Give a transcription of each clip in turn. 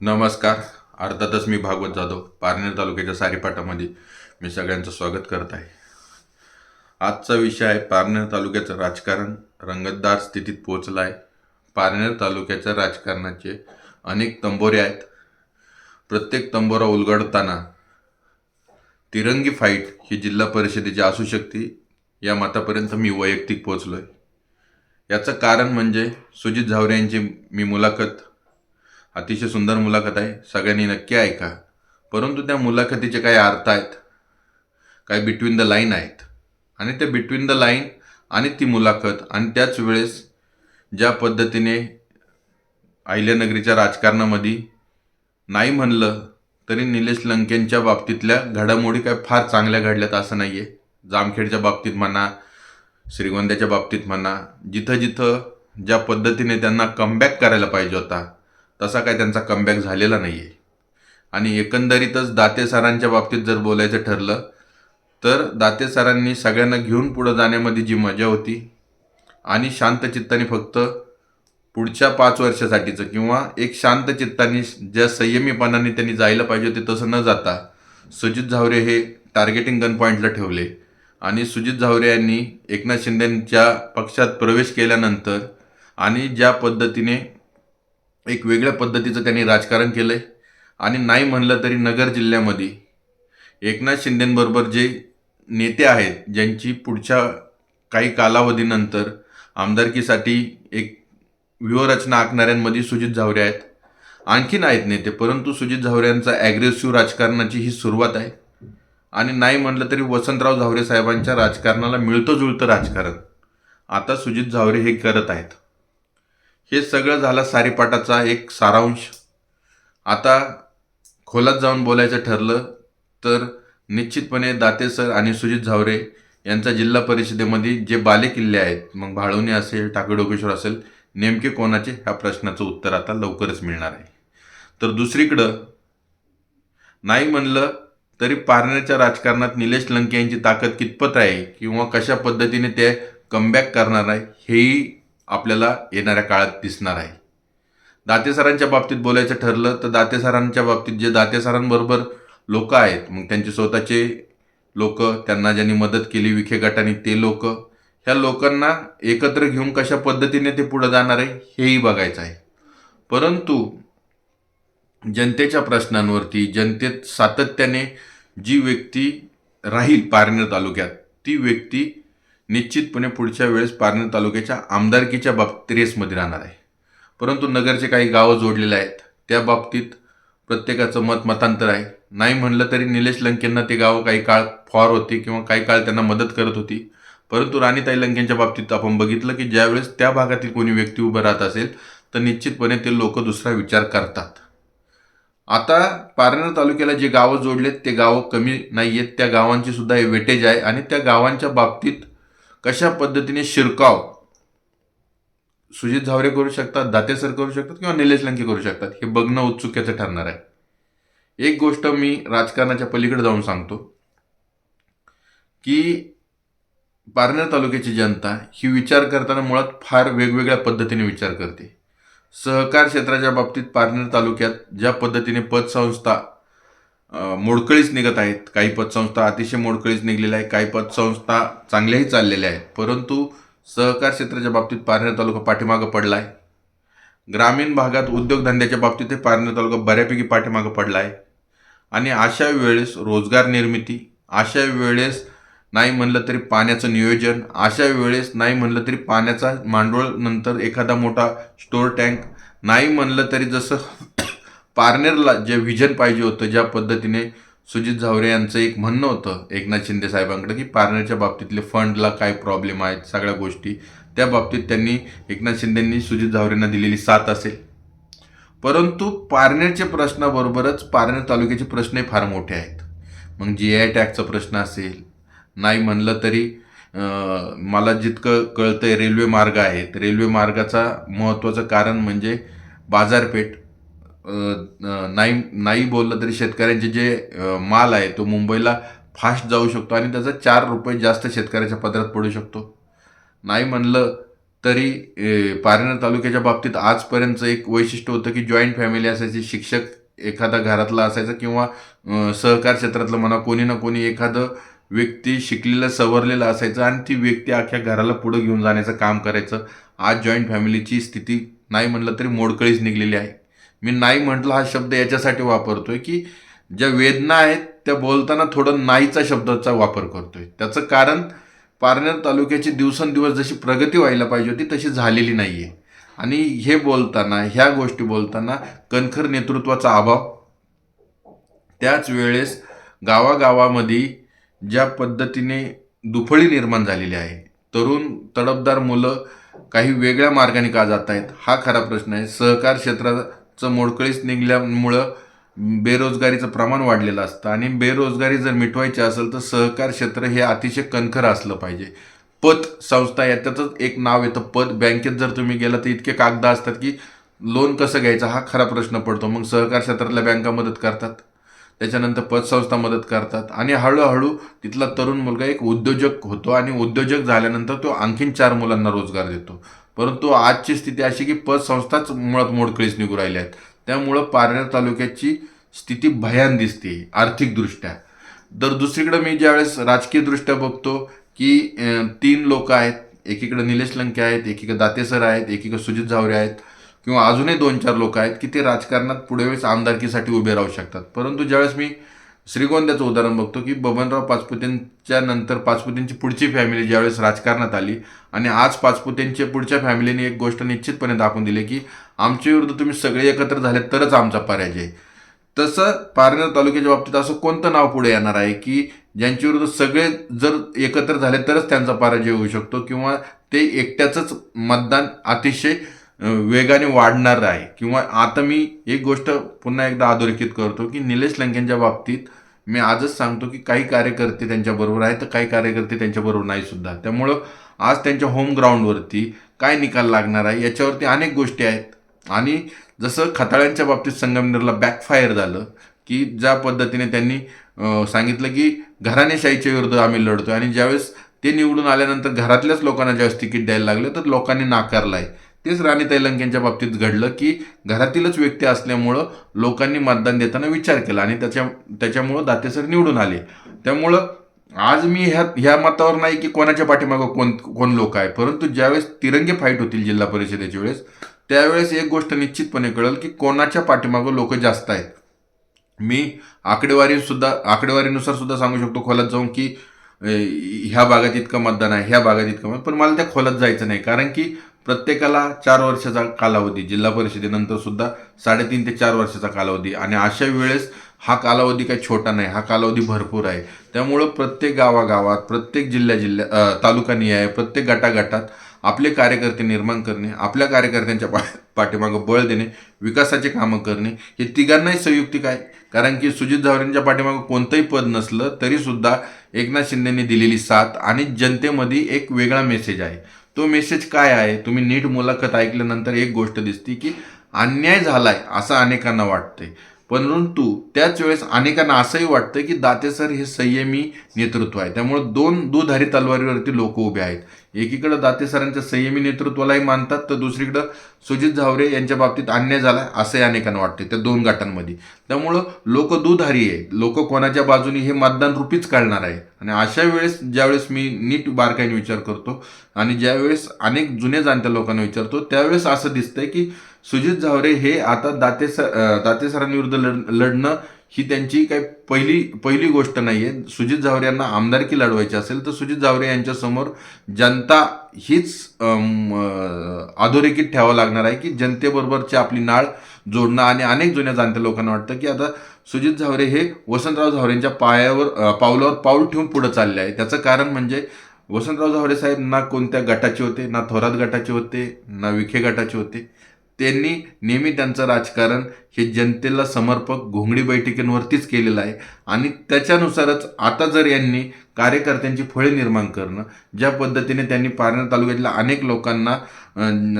नमस्कार. अर्थातच मी भागवत जाधव पारनेर तालुक्याच्या सारीपाटामध्ये मी सगळ्यांचं स्वागत करत आहे. आजचा विषय आहे पारनेर तालुक्याचं राजकारण रंगतदार स्थितीत पोहोचलं आहे. पारनेर तालुक्याच्या राजकारणाचे अनेक तंबोरे आहेत. प्रत्येक तंबोरा उलगडताना तिरंगी फाईट ही जिल्हा परिषदेची असू शकते या मतापर्यंत मी वैयक्तिक पोहोचलो आहे याचं कारण म्हणजे सुजित झावरे यांची मी मुलाखत अतिशय सुंदर मुलाखत आहे. सगळ्यांनी नक्की ऐका. परंतु त्या मुलाखतीचे काही अर्थ आहेत. काही बिटवीन द लाईन आहेत. आणि ते बिटवीन द लाईन आणि ती मुलाखत आणि त्याच वेळेस ज्या पद्धतीने अहिल्यानगरीच्या राजकारणामध्ये नाही म्हणलं तरी निलेश लंकेंच्या बाबतीतल्या घडामोडी काय फार चांगल्या घडल्यात असं नाही आहे जामखेडच्या बाबतीत म्हणा श्रीगोंद्याच्या बाबतीत म्हणा जिथं जिथं ज्या पद्धतीने त्यांना कमबॅक करायला पाहिजे होता तसा काय त्यांचा कमबॅक झालेला नाही आहे आणि एकंदरीतच दाते सरांच्या बाबतीत जर बोलायचं ठरलं तर दाते सरांनी सगळ्यांना घेऊन पुढं जाण्यामध्ये जी मजा होती आणि शांत चित्ताने फक्त पुढच्या पाच वर्षासाठीचं किंवा एक शांत चित्ताने ज्या संयमीपणाने त्यांनी जायला पाहिजे होते तसं न जाता सुजित झावरे हे टार्गेटिंग गन पॉईंटला ठेवले. आणि सुजित झावरे यांनी एकनाथ शिंदेंच्या पक्षात प्रवेश केल्यानंतर आणि ज्या पद्धतीने एक वेगळ्या पद्धतीचं त्यांनी राजकारण केलं आहे आणि नाही म्हणलं तरी नगर जिल्ह्यामध्ये एकनाथ शिंदेंबरोबर जे नेते आहेत ज्यांची पुढच्या काही कालावधीनंतर आमदारकीसाठी एक व्यूहरचना आखणाऱ्यांमध्ये सुजित झावरे आहेत. आणखीन आहेत नेते परंतु सुजित झावरे यांचा ॲग्रेसिव्ह राजकारणाची ही सुरुवात आहे. आणि नाही म्हणलं तरी वसंतराव झावरे साहेबांच्या राजकारणाला मिळतं जुळतं राजकारण. आता सुजित झावरे हे करत आहेत. हे सगळं झालं सारीपाटाचा एक सारांश. आता खोलात जाऊन बोलायचं ठरलं तर निश्चितपणे दाते सर आणि सुजित झावरे यांचा जिल्हा परिषदेमध्ये जे बालेकिल्ले आहेत मग भाळवणी असेल टाकडोकेश्वर असेल नेमके कोणाचे? ह्या प्रश्नाचं उत्तर आता लवकरच मिळणार आहे. तर दुसरीकडं नाही म्हणलं तरी पारनेरच्या राजकारणात निलेश लंके यांची ताकद कितपत आहे किंवा कशा पद्धतीने ते कमबॅक करणार आहे हेही आपल्याला येणाऱ्या काळात दिसणार आहे. दाते सरांच्या बाबतीत बोलायचं ठरलं तर दाते सरांच्या बाबतीत जे दाते सरांबरोबर लोक आहेत मग त्यांचे स्वतःचे लोक त्यांना ज्यांनी मदत केली विखे गटाने ते लोक ह्या लोकांना एकत्र घेऊन कशा पद्धतीने ते पुढं जाणार आहे हेही बघायचं आहे. परंतु जनतेच्या प्रश्नांवरती जनतेत सातत्याने जी व्यक्ती राहील पारनेर तालुक्यात ती व्यक्ती निश्चितपणे पुढच्या वेळेस पारनेर तालुक्याच्या आमदारकीच्या बाबतीत रेसमध्ये राहणार आहे. परंतु नगरचे काही गावं जोडलेले आहेत. त्या बाबतीत प्रत्येकाचं मत मतांतर आहे. नाही म्हणलं तरी निलेश लंकेंना ते गावं काही काळ फॉर होती किंवा काही काळ त्यांना मदत करत होती. परंतु राणीताई लंकेंच्या बाबतीत आपण बघितलं की ज्यावेळेस त्या भागातील कोणी व्यक्ती उभं राहत असेल तर निश्चितपणे ते लोक दुसरा विचार करतात. आता पारनेर तालुक्याला जे गावं जोडलेत ते गावं कमी नाही आहेत त्या गावांची सुद्धा वेटेज आहे आणि त्या गावांच्या बाबतीत कशा पद्धतीने शिरकाव सुजित झावरे करू शकतात दाते सर करू शकतात किंवा निलेश लंके करू शकतात हे बघणं उत्सुक्याचं ठरणार आहे. एक गोष्ट मी राजकारणाच्या पलीकडे जाऊन सांगतो की पारनेर तालुक्याची जनता ही विचार करताना मुळात फार वेगवेगळ्या पद्धतीने विचार करते. सहकार क्षेत्राच्या बाबतीत पारनेर तालुक्यात ज्या पद्धतीने पतसंस्था मोडकळीच निघत आहेत. काही पतसंस्था अतिशय मोडकळीच निघलेल्या आहेत. काही पतसंस्था चांगल्याही चाललेल्या आहेत. परंतु सहकार क्षेत्राच्या बाबतीत पारनेर तालुका पाठीमागं पडला आहे ग्रामीण भागात उद्योगधंद्याच्या बाबतीत हे पारनेर तालुका बऱ्यापैकी पाठीमागं पडला आहे आणि अशा वेळेस रोजगार निर्मिती अशा वेळेस नाही म्हणलं तरी पाण्याचं नियोजन अशा वेळेस नाही म्हणलं तरी पाण्याचा मांडोळ नंतर एखादा मोठा स्टोर टँक नाही म्हणलं तरी जसं पारनेरला जे व्हिजन पाहिजे होतं ज्या पद्धतीने सुजित झावरे यांचं एक म्हणणं होतं एकनाथ शिंदे साहेबांकडे की पारनेरच्या बाबतीतले फंडला काय प्रॉब्लेम आहेत सगळ्या गोष्टी. त्या बाबतीत त्यांनी एकनाथ शिंदेंनी सुजित झावरेंना दिलेली साथ असेल. परंतु पारनेरच्या प्रश्नाबरोबरच पारनेर तालुक्याचे प्रश्नही फार मोठे आहेत. मग जी आय टॅगचा प्रश्न असेल नाही म्हणलं तरी मला जितकं कळतंय रेल्वे मार्ग आहेत. रेल्वे मार्गाचा महत्त्वाचं कारण म्हणजे बाजारपेठ. नाही नाही बोललं तरी शेतकऱ्यांचे जे माल आहे तो मुंबईला फास्ट जाऊ शकतो आणि त्याचा चार रुपये जास्त शेतकऱ्याच्या पदरात पडू शकतो. नाही म्हणलं तरी पारनेर तालुक्याच्या बाबतीत आजपर्यंत एक वैशिष्ट्य होतं की जॉईंट फॅमिली असायची शिक्षक एखादा घरातला असायचा किंवा सहकार क्षेत्रातलं म्हणा कोणी ना कोणी एखादं व्यक्ती शिकलेलं सवरलेलं असायचं आणि ती व्यक्ती अख्ख्या घराला पुढं घेऊन जाण्याचं काम करायचं. आज जॉईंट फॅमिलीची स्थिती नाही म्हणलं तरी मोडकळीच निघलेली आहे. मी नाही म्हटलं हा शब्द याच्यासाठी वापरतोय की ज्या वेदना आहेत त्या बोलताना थोडं नाहीचा शब्दाचा वापर करतोय. त्याचं कारण पारनेर तालुक्याची दिवसेंदिवस जशी प्रगती व्हायला पाहिजे होती तशी झालेली नाही आहे आणि हे बोलताना ह्या गोष्टी बोलताना कणखर नेतृत्वाचा अभाव. त्याच वेळेस गावागावामध्ये ज्या पद्धतीने दुफळी निर्माण झालेली आहे तरुण तडफदार मुलं काही वेगळ्या मार्गाने का जात आहेत हा खरा प्रश्न आहे. सहकार क्षेत्रात चं मोडकळीस निघल्यामुळं बेरोजगारीचं प्रमाण वाढलेलं असतं. आणि बेरोजगारी जर मिटवायची असेल तर सहकार क्षेत्र हे अतिशय कणखर असलं पाहिजे. पत संस्था याच्यातच एक नाव येतं पत. बँकेत जर तुम्ही गेला तर इतके कागद असतात की लोन कसं घ्यायचं हा खरा प्रश्न पडतो. मग सहकार क्षेत्रातल्या बँका मदत करतात. त्याच्यानंतर पतसंस्था मदत करतात. आणि हळूहळू तिथला तरुण मुलगा एक उद्योजक होतो आणि उद्योजक झाल्यानंतर तो आणखीन चार मुलांना रोजगार देतो. परंतु आजची स्थिती अशी की पतसंस्थाच मुळात मोडकळीस निघू राहिल्या आहेत. त्यामुळं पारनेर तालुक्याची स्थिती भयान दिसते आर्थिकदृष्ट्या. तर दुसरीकडे मी ज्यावेळेस राजकीयदृष्ट्या बघतो की तीन लोक आहेत. एकीकडे निलेश लंके आहेत एकीकडे दातेसर आहेत एकीकडे सुजित झावरे आहेत किंवा अजूनही दोन चार लोक आहेत की ते राजकारणात पुढे वेळेस आमदारकीसाठी उभे राहू शकतात. परंतु ज्यावेळेस मी श्रीगोंद्याचं उदाहरण बघतो की बबनराव पाचपुतेंच्या नंतर पाचपुतेंची पुढची फॅमिली ज्यावेळेस राजकारणात आली आणि आज पाचपुतेंच्या पुढच्या फॅमिलीने एक गोष्ट निश्चितपणे दाखवून दिली की आमच्या विरुद्ध तुम्ही सगळे एकत्र झाले तरच आमचा पराजय तसं पारनेर तालुक्याच्या बाबतीत असं कोणतं नाव पुढे येणार आहे की ज्यांच्याविरुद्ध सगळे जर एकत्र झाले तरच त्यांचा पराजय होऊ शकतो किंवा ते एकट्याचंच मतदान अतिशय वेगाने वाढणार आहे. किंवा आता मी एक गोष्ट पुन्हा एकदा अधोरेखित करतो की निलेश लंकेंच्या बाबतीत मी आजच सांगतो की काही कार्यकर्ते त्यांच्याबरोबर आहेत तर काही कार्यकर्ते त्यांच्याबरोबर नाही सुद्धा. त्यामुळं आज त्यांच्या होम ग्राउंडवरती काय निकाल लागणार आहे याच्यावरती अनेक गोष्टी आहेत. आणि जसं खताळ्यांच्या बाबतीत संगमनेरला बॅकफायर झालं की ज्या पद्धतीने त्यांनी सांगितलं की घराणेशाहीच्या विरुद्ध आम्ही लढतो आणि ज्यावेळेस ते निवडून आल्यानंतर घरातल्याच लोकांना ज्यावेळेस तिकीट द्यायला लागलं तर लोकांनी नाकारलं आहे तेच राणी तेलंगेंच्या बाबतीत घडलं की घरातीलच व्यक्ती असल्यामुळं लोकांनी मतदान देताना विचार केला आणि त्याच्या त्याच्यामुळं दातेसर निवडून आले. त्यामुळं आज मी ह्या ह्या मतावर नाही की कोणाच्या पाठीमागं कोण कोण लोक आहे परंतु ज्यावेळेस तिरंगे फाईट होतील जिल्हा परिषदेच्या वेळेस त्यावेळेस एक गोष्ट निश्चितपणे कळेल की कोणाच्या पाठीमागं लोक जास्त आहेत. मी आकडेवारी सुद्धा आकडेवारीनुसार सुद्धा सांगू शकतो खोलात जाऊन की ह्या भागात इतकं मतदान आहे ह्या भागात इतकं मतदान पण मला त्या खोलात जायचं नाही. कारण की प्रत्येकाला चार वर्षाचा कालावधी जिल्हा परिषदेनंतर सुद्धा साडेतीन ते चार वर्षाचा कालावधी. आणि अशा वेळेस हा कालावधी काही छोटा नाही हा कालावधी भरपूर आहे. त्यामुळं प्रत्येक गावागावात प्रत्येक जिल्ह्या जिल्ह्या अ, आहे प्रत्येक गटागटात आपले कार्यकर्ते निर्माण करणे आपल्या कार्यकर्त्यांच्या पा पाठीमागं बळ देणे विकासाचे कामं करणे हे तिघांनाही संयुक्तिक आहे कारण की सुजित जावरेंच्या पाठीमागं कोणतंही पद नसलं तरीसुद्धा एकनाथ शिंदेंनी दिलेली साथ आणि जनतेमध्ये एक वेगळा मेसेज आहे. तो मेसेज काय आहे? तुम्ही नीट मुलाखत ऐकल्यानंतर एक गोष्ट दिसते की अन्याय झालाय असं अनेकांना वाटतंय. परंतु त्याच वेळेस अनेकांना असंही वाटतं की दातेसर हे संयमी नेतृत्व आहे. त्यामुळे दोन दुधारी तलवारीवरती लोक उभे आहेत. एकीकडे दातेसरांच्या संयमी नेतृत्वालाही मानतात तर दुसरीकडं सुजित झावरे यांच्या बाबतीत अन्याय झाला असंही अनेकांना वाटते त्या दोन गटांमध्ये. त्यामुळं लोक दुधारी आहे लोक कोणाच्या बाजूने हे मतदान रुपीच काढणार आहे. आणि अशा वेळेस ज्यावेळेस मी नीट बारकाईने विचार करतो आणि ज्यावेळेस अनेक जुने जाणत्या लोकांना विचारतो त्यावेळेस असं दिसतंय की सुजित झावरे हे आता दातेसर दाते दातेसरांविरुद्ध लढ लढणं ही त्यांची काही पहिली पहिली गोष्ट नाही आहे सुजित झावरे यांना आमदारकी लढवायची असेल तर सुजित झावरे यांच्यासमोर जनता हीच अधोरेखित ठेवावं लागणार आहे की जनतेबरोबरची आपली नाळ जोडणं आणि अनेक जुन्या जाणत्या लोकांना वाटतं की आता सुजित झावरे हे वसंतराव झावरेंच्या पायावर पावलावर पाऊल ठेवून पुढे चालले आहे. त्याचं कारण म्हणजे वसंतराव झावरे साहेब ना कोणत्या गटाचे होते ना थोरात गटाचे होते ना विखे गटाचे होते. त्यांनी नेहमी त्यांचं राजकारण हे जनतेला समर्पक घोंगडी बैठकींवरतीच केलेलं आहे. आणि त्याच्यानुसारच आता जर यांनी कार्यकर्त्यांची फळे निर्माण करणं ज्या पद्धतीने त्यांनी पारनेर तालुक्यातल्या अनेक लोकांना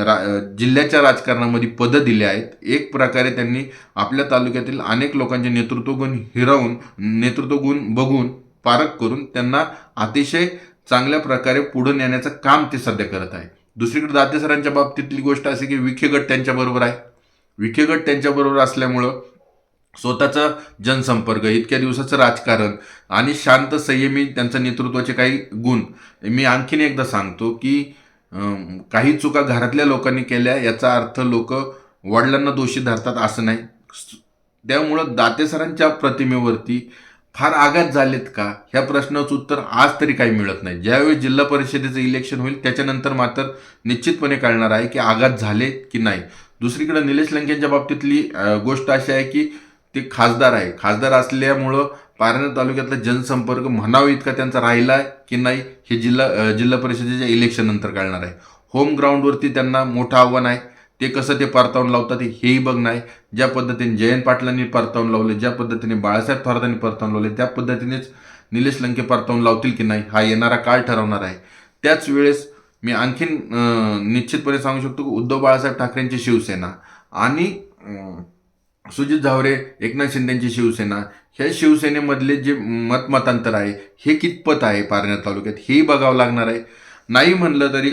रा जिल्ह्याच्या राजकारणामध्ये पदं दिली आहेत एक प्रकारे त्यांनी आपल्या तालुक्यातील अनेक लोकांचे नेतृत्व गुण हिरावून नेतृत्व गुण बघून पारख करून त्यांना अतिशय चांगल्या प्रकारे पुढे नेण्याचं काम ते सध्या करत आहे. दुसरीकडे दाते सरांच्या बाबतीतली गोष्ट अशी की विखे गट त्यांच्याबरोबर आहे. विखे गट त्यांच्याबरोबर असल्यामुळं स्वतःचा जनसंपर्क इतक्या दिवसाचं राजकारण आणि शांत संयमी त्यांचं नेतृत्वाचे काही गुण. मी आणखीन एकदा सांगतो की काही चुका घरातल्या लोकांनी केल्या याचा अर्थ लोक वडिलांना दोषी धरतात असं नाही. त्यामुळं दाते सरांच्या प्रतिमेवरती फार आघात झालेत का? ह्या प्रश्नाचं उत्तर आज तरी काही मिळत नाही. ज्यावेळी जिल्हा परिषदेचं इलेक्शन होईल त्याच्यानंतर मात्र निश्चितपणे कळणार आहे की आघात झाले की नाही. दुसरीकडे निलेश लंकेंच्या बाबतीतली गोष्ट अशी आहे की ते खासदार आहे. खासदार असल्यामुळं पारनेर तालुक्यातला जनसंपर्क म्हणावा इतका त्यांचा राहिला आहे की नाही हे जिल्हा जिल्हा परिषदेच्या इलेक्शननंतर कळणार आहे. होम ग्राउंडवरती त्यांना मोठं आव्हान आहे. ते कसं ते परतावून लावतात हेही बघणं आहे ज्या पद्धतीने जयंत पाटलांनी परतावून लावले ज्या पद्धतीने बाळासाहेब थोरातांनी परतावून लावले त्या पद्धतीनेच निलेश लंके परतावून लावतील की नाही हा येणारा काळ ठरवणार आहे. त्याच वेळेस मी आणखीन निश्चितपणे सांगू शकतो की उद्धव बाळासाहेब ठाकरेंची शिवसेना आणि सुजित झावरे एकनाथ शिंदेची शिवसेना ह्या शिवसेनेमधले जे मतमतांतर आहे हे कितपत आहे पारनेर तालुक्यात हेही बघावं लागणार आहे. नाही म्हणलं तरी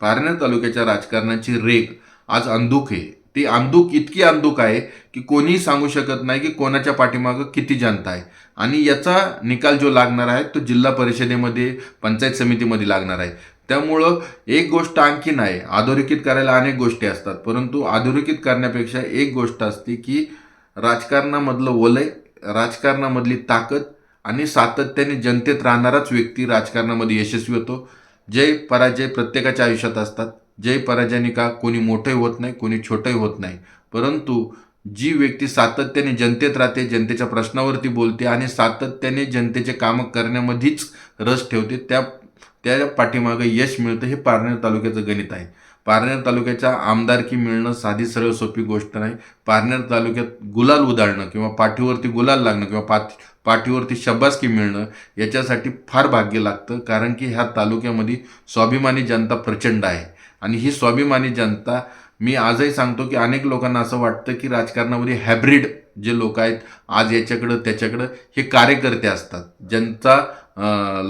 पारनेर तालुक्याच्या राजकारणाची रेग आज अंधुक आहे. ती अंधुक इतकी अंधुक आहे की कोणीही सांगू शकत नाही की कोणाच्या पाठीमागं किती जनता आहे. आणि याचा निकाल जो लागणार आहे तो जिल्हा परिषदेमध्ये पंचायत समितीमध्ये लागणार आहे. त्यामुळं एक गोष्ट आणखीन आहे अधोरेखित करायला अनेक गोष्टी असतात. परंतु अधोरेखित करण्यापेक्षा एक गोष्ट असते की राजकारणामधलं वलय राजकारणामधली ताकद आणि सातत्याने जनतेत राहणाराच व्यक्ती राजकारणामध्ये यशस्वी होतो. जय पराजय प्रत्येकाच्या आयुष्यात असतात. जय पराजयाने का कोणी मोठंही होत नाही कोणी छोटंही होत नाही. परंतु जी व्यक्ती सातत्याने जनतेत राहते जनतेच्या प्रश्नावरती बोलते आणि सातत्याने जनतेचे कामं करण्यामध्येच रस ठेवते त्या त्या पाठीमागं यश मिळतं हे पारनेर तालुक्याचं गणित आहे. पारनेर तालुक्याच्या आमदारकी मिळणं साधी सरळ सोपी गोष्ट नाही. पारनेर तालुक्यात गुलाल उधाळणं किंवा पाठीवरती गुलाल लागणं किंवा पाठ पाठीवरती शब्बासकी मिळणं याच्यासाठी फार भाग्य लागतं. कारण की ह्या तालुक्यामध्ये स्वाभिमानी जनता प्रचंड आहे. आणि ही स्वाभिमानी जनता मी आजही सांगतो की अनेक लोकांना असं वाटतं की राजकारणामध्ये हॅब्रिड जे लोक आहेत आज याच्याकडं त्याच्याकडं हे कार्यकर्ते असतात. ज्यांचा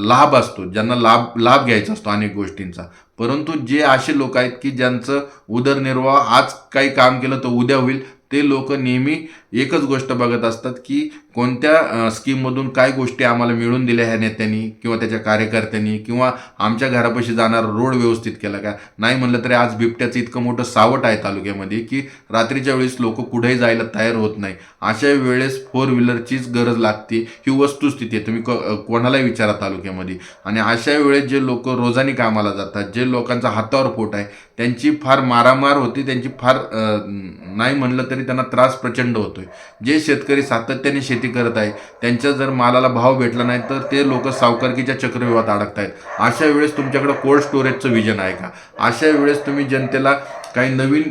लाभ असतो ज्यांना लाभ लाभ घ्यायचा असतो अनेक गोष्टींचा. परंतु जे असे लोक आहेत की ज्यांचं उदरनिर्वाह आज काही काम केलं तर उद्या होईल ते लोक नेहमी एकच गोष्ट बघत असतात की कोणत्या स्कीममधून काय गोष्टी आम्हाला मिळून दिल्या ह्या नेत्यांनी किंवा त्याच्या कार्यकर्त्यांनी किंवा आमच्या घरापाशी जाणारा रोड व्यवस्थित केला का? नाही म्हणलं तरी आज बिबट्याचं इतकं मोठं सावट आहे तालुक्यामध्ये की रात्रीच्या वेळेस लोक कुठेही जायला तयार होत नाही. अशा वेळेस फोर व्हीलरचीच गरज लागते. ही वस्तुस्थिती आहे. तुम्ही क कोणालाही विचारा तालुक्यामध्ये. आणि अशा वेळेस जे लोक रोजानी कामाला जातात जे लोकांचा हातावर पोट आहे त्यांची फार मारामार होती त्यांची फार नाही म्हणलं तरी त्यांना त्रास प्रचंड होतोय. जे शेतकरी सातत्याने शेती करत आहे. त्यांच्या जर मालाला भाव भेटला नाही तर ते लोक सावकारकीच्या चक्रव्यूहात अडकत आहेत अशा वेळेस तुमच्याकडे कोल्ड स्टोरेजचं विजन आहे का? अशा वेळेस तुम्ही जनतेला काही नवीन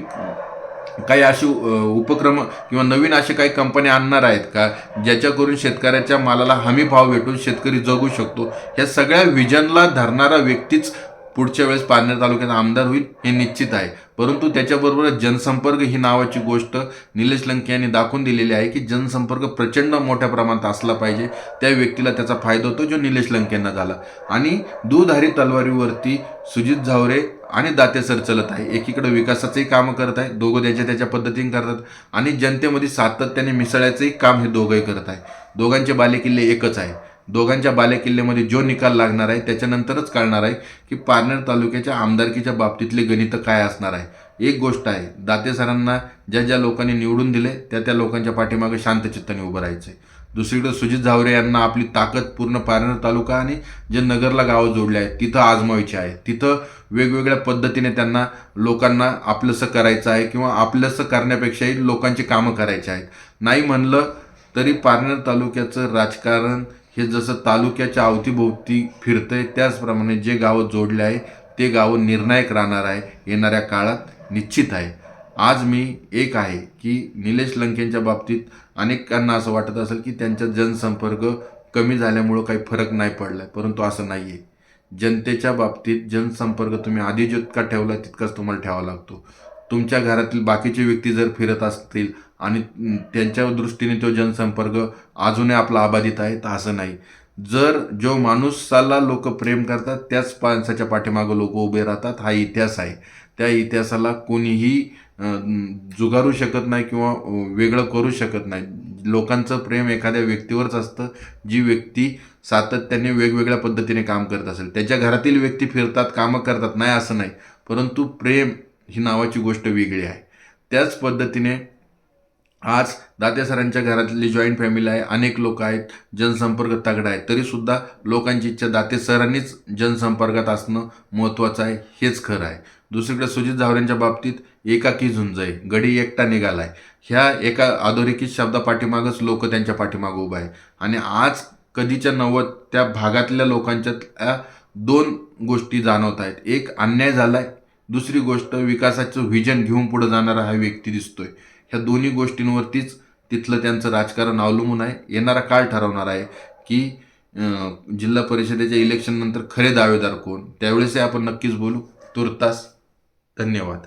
काही अशी उपक्रम किंवा नवीन असे काही कंपन्या आणणार आहेत का? ज्याच्याकरून शेतकऱ्याच्या मालाला हमी भाव भेटून शेतकरी जगू शकतो? ह्या सगळ्या विजनला धरणारा व्यक्तीच पुढच्या वेळेस पारनेर तालुक्यात आमदार होईल हे निश्चित आहे. परंतु त्याच्याबरोबर जनसंपर्क ही नावाची गोष्ट निलेश लंके यांनी दाखवून दिलेली आहे की जनसंपर्क प्रचंड मोठ्या प्रमाणात असला पाहिजे. त्या व्यक्तीला त्याचा फायदा होतो जो निलेश लंकेंना झाला. आणि दुधारी तलवारीवरती सुजित झावरे आणि दाते सर चलत आहे. एकीकडे विकासाचंही काम करत आहे. दोघं त्याच्या त्याच्या पद्धतीने करतात. आणि जनतेमध्ये सातत्याने मिसळायचंही काम हे दोघंही करत आहे. दोघांचे बालेकिल्ले एकच आहे. दोघांच्या बालेकिल्ल्यामध्ये जो निकाल लागणार आहे त्याच्यानंतरच कळणार आहे की पारनेर तालुक्याच्या आमदारकीच्या बाबतीतले गणित काय असणार आहे. एक गोष्ट आहे दाते सरांना ज्या ज्या लोकांनी निवडून दिले त्या त्या लोकांच्या पाठीमागे शांतचित्ताने उभं राहायचं आहे दुसरीकडे सुजित झावरे यांना आपली ताकद पूर्ण पारनेर तालुका आणि जे नगरला गावं जोडले आहेत तिथं आजमावायची आहे. तिथं वेगवेगळ्या पद्धतीने त्यांना लोकांना आपलंसं करायचं आहे किंवा आपलंसं करण्यापेक्षाही लोकांची कामं करायची आहेत. नाही म्हणलं तरी पारनेर तालुक्याचं राजकारण हे जसं तालुक्याच्या अवतीभोवती फिरतं आहे त्याचप्रमाणे जे गावं जोडले आहे ते गावं निर्णायक राहणार आहे येणाऱ्या काळात निश्चित आहे. आज मी एक आहे की निलेश लंकेंच्या बाबतीत अनेकांना असं वाटत असेल की त्यांचा जनसंपर्क कमी झाल्यामुळं काही फरक नाही पडला परंतु असं नाही आहे जनतेच्या बाबतीत जनसंपर्क तुम्ही आधी जितका ठेवला तितकाच तुम्हाला ठेवावा लागतो. तुमच्या घरातील बाकीचे व्यक्ती जर फिरत असतील आणि त्यांच्या दृष्टीने तो जनसंपर्क अजूनही आपला अबाधित आहे तर असं नाही. जर जो माणूसाला लोक प्रेम करतात त्याच माणसाच्या पाठीमागं लोक उभे राहतात हा इतिहास आहे. त्या इतिहासाला कोणीही जुगारू शकत नाही किंवा वेगळं करू शकत नाही. लोकांचं प्रेम एखाद्या व्यक्तीवरच असतं. जी व्यक्ती सातत्याने वेगवेगळ्या पद्धतीने काम करत असेल त्याच्या घरातील व्यक्ती फिरतात कामं करतात नाही असं नाही. परंतु प्रेम ही नावाची गोष्ट वेगळी आहे. त्याच पद्धतीने आज दाते सरांच्या घरातली जॉईंट फॅमिली आहे अनेक लोक आहेत जनसंपर्क तगडा आहे तरीसुद्धा लोकांची इच्छा दाते सरांनीच जनसंपर्कात असणं महत्त्वाचं आहे हेच खरं आहे. दुसरीकडे सुजित झावरेंच्या बाबतीत एकाकी झुंज आहे गडी एकटा निघालाय. ह्या एका अधोरेखित शब्दापाठीमागच लोक त्यांच्या पाठीमागं उभं आहे. आणि आज कधीच्या नव्वद त्या भागातल्या लोकांच्या दोन गोष्टी जाणवत आहेत. एक अन्याय झालाय दुसरी गोष्ट विकासाचं व्हिजन घेऊन पुढे जाणारा हा व्यक्ती दिसतोय. ह्या दोन्ही गोष्टींवरतीच तिथलं त्यांचं राजकारण अवलंबून आहे. येणारा काळ ठरवणार आहे की जिल्हा परिषदेच्या इलेक्शननंतर खरे दावेदार कोण? त्यावेळेसही आपण नक्कीच बोलू. तुर्तास धन्यवाद.